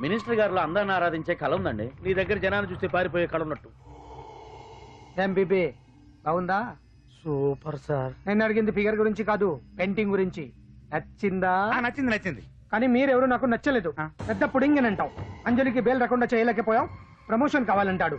Minister గారిలో అందరిని ఆరాధించే కళ ఉందండి. నీ దగ్గర జనాన్ని చూస్తే పారిపోయే కళ ఉన్నట్టు. ఏం బీబీ బాగుందా? Super sir. నేను అడిగింది ఫిగర్ గురించి కాదు పెయింటింగ్ గురించి. నచ్చిందా? నచ్చింది నచ్చింది. కానీ మీరెవరు నాకు నచ్చలేదు. పెద్ద పుడింగ్ అంటావు అంజలికి బెయిల్ రాకుండా చేయలేకపోయావు. ప్రమోషన్ కావాలంటాడు.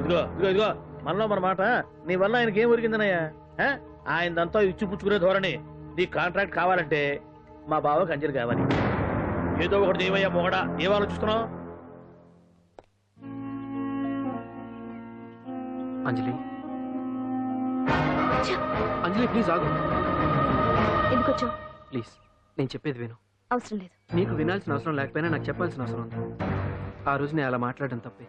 ఇదిగో ఇదిగో ఇదిగో మనలో మన మాట. నీ వల్ల ఆయనకి ఏం ఒరిగిందనయ్యా? ఆ? ఆయనదంతా ఇచ్చి పుచ్చుకునే ధోరణి. నీ కాంట్రాక్ట్ కావాలంటే మా బావకి అంజలి కావాలి. ఏదో ఒకటి ఏమయ్యా మొగడా. ఏం ఆలోచిస్తున్నావు? అంజలి. అంజలి ప్లీజ్ ఆగు. ఎందుకు వచ్చావు? ప్లీజ్ నేను చెప్పేది విను. అవసరం లేదు. నీకు వినాల్సిన అవసరం లేకపోయినా నాకు చెప్పాల్సిన అవసరం ఉంది. ఆ రోజు నేను అలా మాట్లాడడం తప్పే.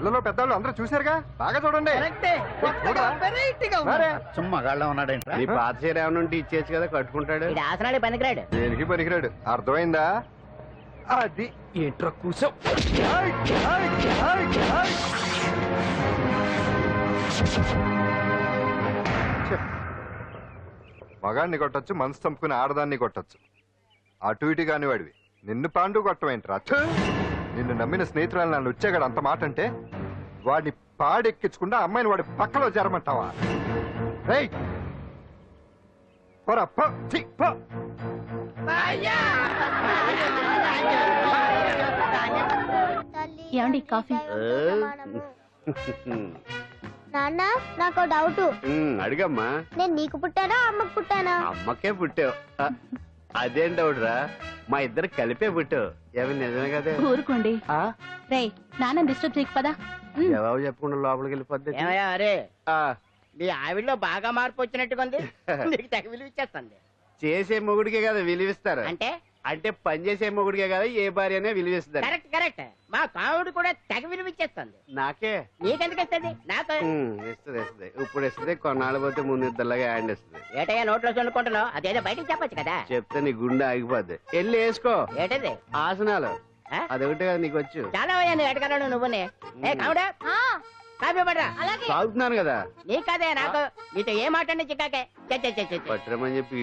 పిల్లలు పెద్దవాళ్ళు అందరూ చూశారుగా? బాగా చూడండి. చూడరా? మరే. సుమ్మా గాళ్ళ ఉన్నాడేంట్రా? నీ పాత చీర ఏమైనా ఉంటే ఇచ్చేసి కదా కట్టుకుంటాడు. ఆసనాడే పనికిరాడు. దేనికి పనికిరాడు? అర్థమైందా? అది ఏంట్రా కూసావు. మగాన్ని కొట్టొచ్చు మనసు చంపుకుని ఆడదాన్ని కొట్టొచ్చు. అటు ఇటు కాని వాడివి నిన్ను పాండు కొట్టమేంట్రా. నిన్ను నమ్మిన స్నేహితురాలు నన్ను వచ్చాగాడు అంత మాట అంటే వాడిని పాడెక్కించకుండా అమ్మాయిని వాడి పక్కలో జరమంటావా రేయ్! పోరా, పో, ఛీ, పో. ఏమండి కాఫీ? నాన్న నాకు డౌట్. అడిగమ్మా. నేను నీకు పుట్టానా అమ్మకు పుట్టానా? అమ్మకే పుట్టావు. అదేం డౌట్ రా మా ఇద్దరు కలిపే పుట్టావు ఏమి నిజమే కదే? ఊరుకోండి. ఆ? రే నాన్న డిస్టర్బ్ చేయకు పదా. జవాబు చెప్పకుండా లోపలికి వెళ్ళిపోద్ది. ఏమయ్యా అరే. ఆ, మీ ఆవిడలో బాగా మార్పు వచ్చినట్టుగా ఉంది. నీకు తెగ విలువ ఇచ్చేస్తుంది చేసే మొగుడికే కదా విలువిస్తారు. అంటే? అంటే పని చేసే మొగుడికే కదా ఏ భార్య అనే విలువిస్తారు కరెక్ట్ కరెక్ట్. మా కావుడు కూడా తెగ విలువ ఇచ్చేస్తుంది. నాకే? నీకెందుకు ఇస్తుంది నాకు ఉమ్, ఇస్తుంది ఇస్తుంది. ఇప్పుడు ఇస్తుంది కొన్నాళ్ళు పోతే ముందు ఇద్దరులాగా హ్యాండ్ ఇస్తుంది. ఏటయ్యా నోట్లో చల్లుకుంటున్నావు అదేదో బయటికి చెప్పొచ్చు కదా. చెప్తే నీ గుండె ఆగిపోద్ది. వెళ్ళి వేసుకో. ఏటది? ఆసనాలు. ఆ? అదొకటి కదా నీకు వచ్చు. చాలా అయ్యా నువ్వు ఎటకరాడు నువ్వునే. ఏ కావుడా కాఫీ పడరా? తాగుతున్నాను కదా. నీ కదే నాకు. నీతో ఏ మాట్లాడి చిక్కాకే. చె, చె, చె, చె, చె. పట్టరమని చెప్పి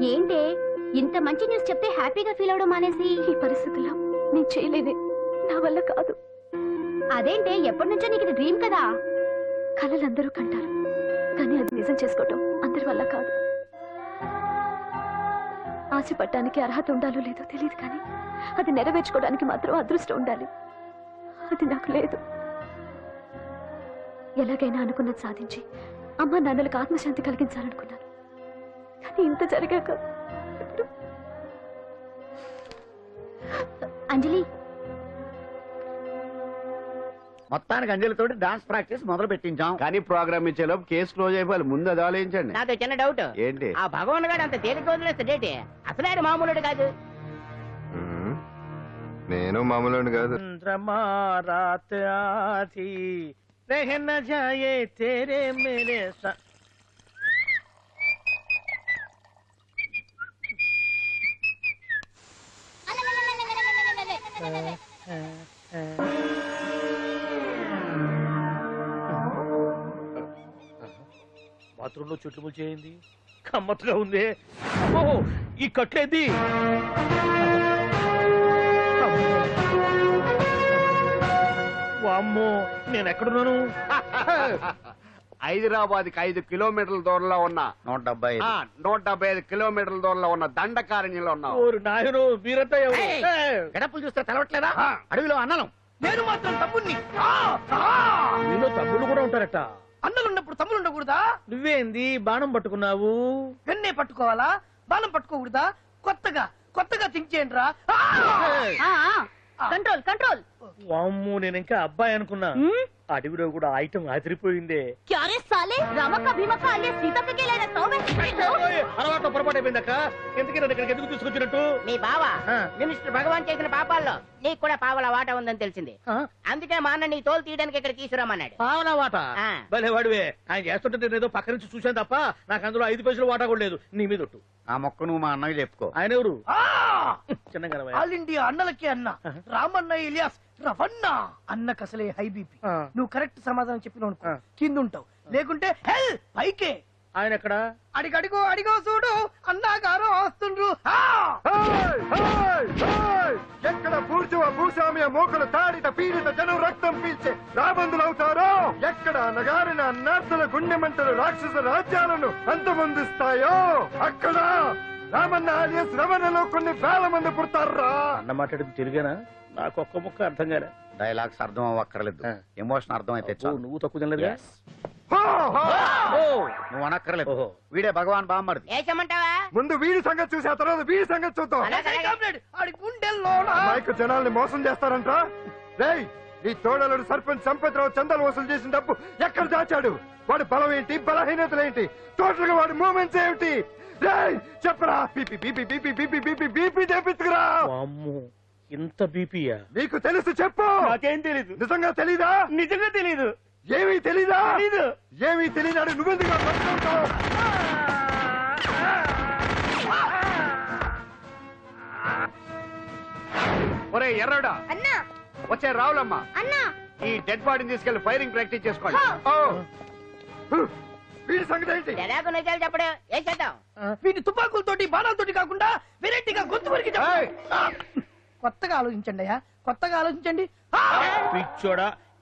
ఏంటే? ఇంత మంచి న్యూస్ చెప్తే హ్యాపీగా ఫీల్ అవడం మానేసి? ఈ పరిస్థితుల్లో నేను చేయలేదే. నా వల్ల కాదు. అదేంటే ఎప్పటి నుంచో నీకు ఇది డ్రీమ్ కదా? కళలందరూ కంటారు. కానీ అది నిజం చేసుకోవటం అందరి వల్ల కాదు. ఆశపడటానికి అర్హత ఉండాలో లేదో తెలియదు కానీ అది నెరవేర్చుకోవడానికి మాత్రం అదృష్టం ఉండాలి. అది నాకు లేదు. ఎలాగైనా అనుకున్నది సాధించి అమ్మ నాన్నలకు ఆత్మశాంతి కలిగించాలనుకున్నాను. కానీ ఇంత జరిగాక ఇప్పుడు అంజలి మొత్తానికి అంజలితోటి డాన్స్ ప్రాక్టీస్ మొదలు పెట్టించాం కానీ ప్రోగ్రామ్ ఇచ్చేలోపు కేసు క్లోజ్ అయిపోవాలి ముందు అది ఆలోచించండి నాతో చిన్న డౌట్ ఏంటి ఆ భగవాన్ గారు అంత తేలిక వదిలేస్తాడేటి అసలు ఆయన మామూలుడు కాదు ఉమ్, నేను మామూలు కాదు चंद्रमा रात आधी रह न जाए तेरे मेरे सा బాత్రూంలో చెట్లు ముల్చేయింది కమ్మత్తుగా ఉంది. ఓ ఈ కట్లేది వామ్మో నేను ఎక్కడున్నాను హైదరాబాద్కి ఐదు కిలోమీటర్ల దూరంలో ఉన్న నూట డెబ్బై. ఆ, నూట డెబ్బై ఐదు కిలోమీటర్ల దూరంలో ఉన్న దండకారణ్యంలో ఉన్నావు. ఓరు నాయను మీరంతా ఎవరు? ఏయ్! ఏయ్! గడపలు చూస్తే తెలవట్లేదా? అడవిలో అన్నలం. నేను మాత్రం తమ్ముణ్ణి. మీలో తమ్ముళ్ళు కూడా ఉంటారట. అన్నలున్నప్పుడు తమ్ముడు ఉండకూడదా? నువ్వేంది? బాణం పట్టుకున్నావు? వెన్నే పట్టుకోవాలా? బాణం పట్టుకోకూడదా? కొత్తగా కొత్తగా థింక్ చేయండి రా ఏయ్! Control control. వామ్మో నేను ఇంకా అబ్బాయి అనుకున్నా. అడవిలో కూడా ఐటమ్ ఆదిరిపోయిందే క్యారే సాలే రామక్క భీమక్క అల్లే సీతక్కకి లేన తోవే ఓయ్, అలవాటు పొరపాటు అయిపోయిందక్క ఎందుకు నన్ను ఇక్కడికి ఎందుకు తీసుకొచ్చినట్టు? మీ బావ ఆ. మినిస్టర్ భగవాన్ చేసిన పాపాల్లో నీకు కూడా పావల వాట ఉందని తెలిసింది? అందుకే మా అన్న నీ తోలు తీయడానికి ఇక్కడ తీసుకురామన్నాడు పావలా వాట. భలే వాడివే ఆయన చేస్తుంటే నేను ఏదో పక్క నుంచి చూశాను తప్ప నాకు అందులో ఐదు పైసలు వాటా కూడా లేదు. నీ మీద ఆ మొక్క నువ్వు మా అన్నకి చెప్పుకో. ఆయన ఎవరు? ఆల్ ఇండియా అన్నలకి అన్న. రామన్న ఇలియాస్ రవన్న. అన్నకు అసలే హై బీపీ. ఆ. నువ్వు కరెక్ట్ సమాధానం ఆ. కింద ఉంటావు లేకుంటే హెల్ పైకే. ఆయన ఎక్కడ? అడిగడిగో అడిగో చూడు. అన్నాగారు వస్తుండ్రు. ఆ! హేయ్! హేయ్! హేయ్! ఎక్కడ పూర్జువ భూస్వామ్య మోకలు తాడిత పీడిత జనం రక్తం పీల్చే రాబందులవుతారో ఎక్కడ నగారిన నర్సుల గుండె మంటలు రాక్షస రాజ్యాలను అంతమొందిస్తాయో? అక్కడ. రామన్న ఆలియస్ రమణలో కొన్ని వేల మంది పుడతారా? అన్న మాట్లాడింది తిరిగానా నాకు ఒక్క ముక్క అర్థం కాలే. డైలాగ్స్ అర్థం అవ్వక్కర్లేదు. ఎమోషన్ అర్థం అయితే చాలు. నువ్వు తక్కువ! ఓ, నువ్వు అనక్కర్లేదు. వీడే భగవాన్ వేసమంటావా ముందు వీడి సంగతి చూసి ఆ తర్వాత వీడి సంగతి చూద్దాం. జనాల్ని మోసం చేస్తారంట రేయ్ నీ తోడలుడు సర్పంచ్ సంపత్రావు చందాలు వసూలు చేసిన డబ్బు ఎక్కడ దాచాడు? వాడి బలం ఏంటి బలహీనతలు ఏంటి టోటల్గా వాడి మూమెంట్స్ ఏమిటి? చెప్పరా. BP BP BP BP BP BP చేపించుకురా. వామ్మో ఇంత బీపీయా? నీకు తెలుసు చెప్పు. నాకేం తెలీదు. నిజంగా తెలీదా? నిజంగా తెలీదు. ఏమీ తెలీదా? తెలీదు. ఏమీ తెలియనాడు నువ్వెందుకు పట్టుకుంటావు ఒరే ఎర్రడా. అన్నా. వచ్చే రావులమ్మ. అన్నా. ఈ డెడ్ బాడీని తీసుకెళ్ళి ఫైరింగ్ ప్రాక్టీస్ చేసుకోండి ఓ. వీడి సంగతి ఏంటి? ఎలాగో నిజాలు చెప్పడు. ఏం చేద్దాం? వీటి తుపాకులతోటి బాణాలతోటి కాకుండా వెరైటీగా గొంతు వరకు ఏయ్! కొత్తగా ఆలోచించండి అయ్యా. కొత్తగా ఆలోచించండి! పిచ్చోడా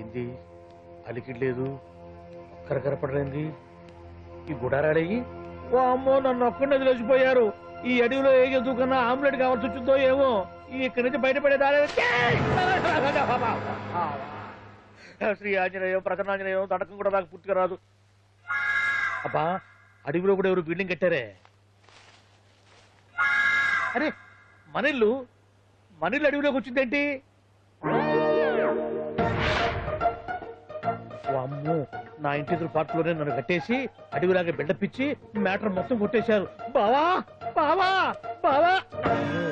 ఏంది? అలికిడ్ లేదు. ఒక్కరు కనపడలేంది ఈ గుడారాడయ్యి ఓ అమ్మో నన్ను ఒక్కడిని వదిలేసిపోయారు. ఈ అడవిలో ఏ జంతువుకన్నా ఆమ్లెట్ కావాల్సి వచ్చిందో ఏమో. ఈ ఇక్కడి నుంచి బయటపడేదారే శ్రీ ఆంజనేయం ప్రసన్నాంజనేయం తడకం కూడా నాకు పూర్తిగా రాదు. అబ్బా అడవిలో కూడా ఎవరు బిల్డింగ్ కట్టారే? అరే మనిల్లు మనిల్లు అడవిలోకి వచ్చిందేంటి? అమ్మో నా ఇంటి ఎదురు పార్ట్లోనే నన్ను కట్టేసి అడవిలాగా బిడ్డపిచ్చి మ్యాటర్ మొత్తం కొట్టేశారు. బావా బావా బావా. అమ్మో,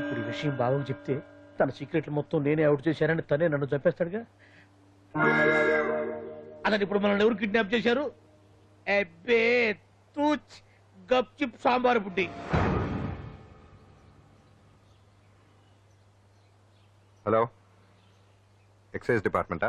ఇప్పుడు ఈ విషయం బావకు చెప్తే తన సీక్రెట్లు మొత్తం నేనే అవుట్ చేశానని తనే నన్ను చంపేస్తాడుగా? అతను ఇప్పుడు మనల్ని ఎవరు కిడ్నాప్ చేశారు? అబ్బే తూచ్ గప్చిప్ సాంబార్ బుడ్డి. Hello excise డిపార్ట్మెంటా?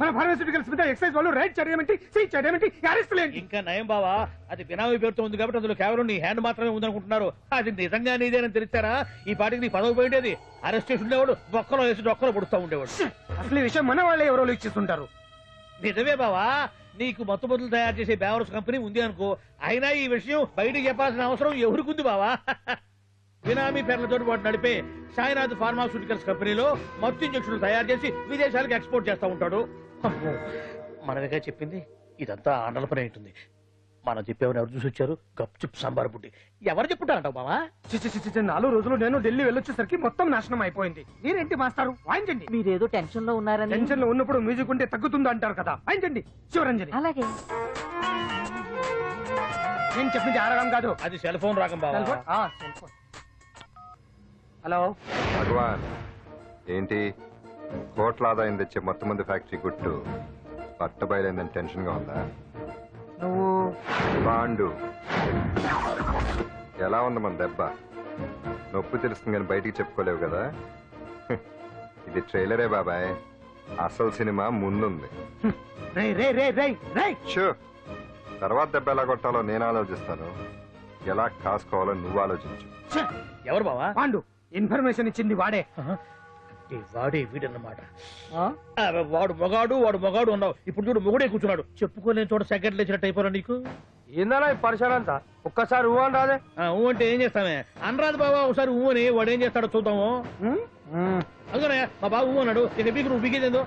మన ఫార్మాసిటికల్స్ మీద ఎక్సైజ్ వాళ్ళు రైడ్ చేయడమేంటి సీజ్ చేయడమేంటి అరెస్ట్ లేంటి ఇంకా నయం బావా అది బినామీ పేరుతో ఉంది కాబట్టి అందులో కేవలం నీ హ్యాండ్ మాత్రమే ఉందనుకుంటున్నారు. అది నిజంగా నీదేనని తెలిసారా ఈ పాటికి నీ పదవి పోయిండేది అరెస్ట్ చేసి ఉండేవాడు బొక్కలో వేసి డొక్కలో పుడుతూ ఉండేవాడు. అసలు ఈ విషయం మన వాళ్ళే ఎవరో ఇచ్చిస్తుంటారు నిజమే బావా నీకు మత్తు మందులు తయారు చేసే బేవర్స్ కంపెనీ ఉంది అనుకో. అయినా ఈ విషయం బయటికి చెప్పాల్సిన అవసరం ఎవరికి ఉంది బావా? బినామీ పేర్లతో వాడు నడిపే సాయినాథ్ ఫార్మాస్యూటికల్స్ కంపెనీలో మత్తు ఇంజక్షన్లు తయారు చేసి విదేశాలకు ఎక్స్పోర్ట్ చేస్తూ ఉంటాడు. మనమేగా చెప్పింది ఇదంతా ఆండల పని ఉంటుంది మనం చెప్పేవని ఎవరు చూసి వచ్చారు? గప్చుప్ సాంబార్ బుడ్డి. ఎవరు చెప్పుంటారంటావు బావా? చిచి చిచి చిచి, నాలుగు రోజులు నేను ఢిల్లీ వెళ్ళొచ్చేసరికి మొత్తం నాశనం అయిపోయింది. మీరేంటి మాస్టారు? వాయించండి. మీరేదో టెన్షన్లో ఉన్నారని. టెన్షన్లో ఉన్నప్పుడు మ్యూజిక్ ఉంటే తగ్గుతుంది అంటారు కదా. వాయించండి. శివరంజని. అలాగే. నేను చెప్పింది ఆరగం కాదు. అది సెల్ ఫోన్ రాకం బావా. Cell phone. హలో. భగవాన్ ఏంటి? కోట్ల ఆదాయం తెచ్చే మొత్తం మంది ఫ్యాక్టరీ గుట్టు పట్ట బయలైందని టెన్షన్గా ఉందా? నువ్వు పాండు. ఎలా ఉంది మన దెబ్బ? నొప్పి తెలుస్తుంది కానీ బయటికి చెప్పుకోలేవు కదా? ఇది ట్రైలరే బాబాయ్. అసలు సినిమా ముందుంది. రే రే రే రే రే! షూ తర్వాత దెబ్బ ఎలా కొట్టాలో నేను ఆలోచిస్తాను. ఎలా కాసుకోవాలో నువ్వు ఆలోచించు. ఎవరు బావా? పాండు ఇన్ఫర్మేషన్ ఇచ్చింది వాడే. అంటే వాడే వీడన్నమాట. ఆ, వాడు మొగాడు వాడు మొగాడు ఉన్నావు ఇప్పుడు చూడు మొగుడే కూర్చున్నాడు. చెప్పుకోలేని చోట సెకండ్ లేచినట్టు అయిపోరా నీకు? ఏందన్నా ఈ పరిసరం అంతా? ఒక్కసారి ఊ అని రాదే? ఆ, ఊ అంటే ఏం చేస్తామే? అనరాదు బాబా ఒకసారి ఊ అని వాడు ఏం చేస్తాడో చూద్దాము. అందుకనే మా బాబు ఊ అన్నాడు. ఇక మీకు నువ్వు బిగేదేందో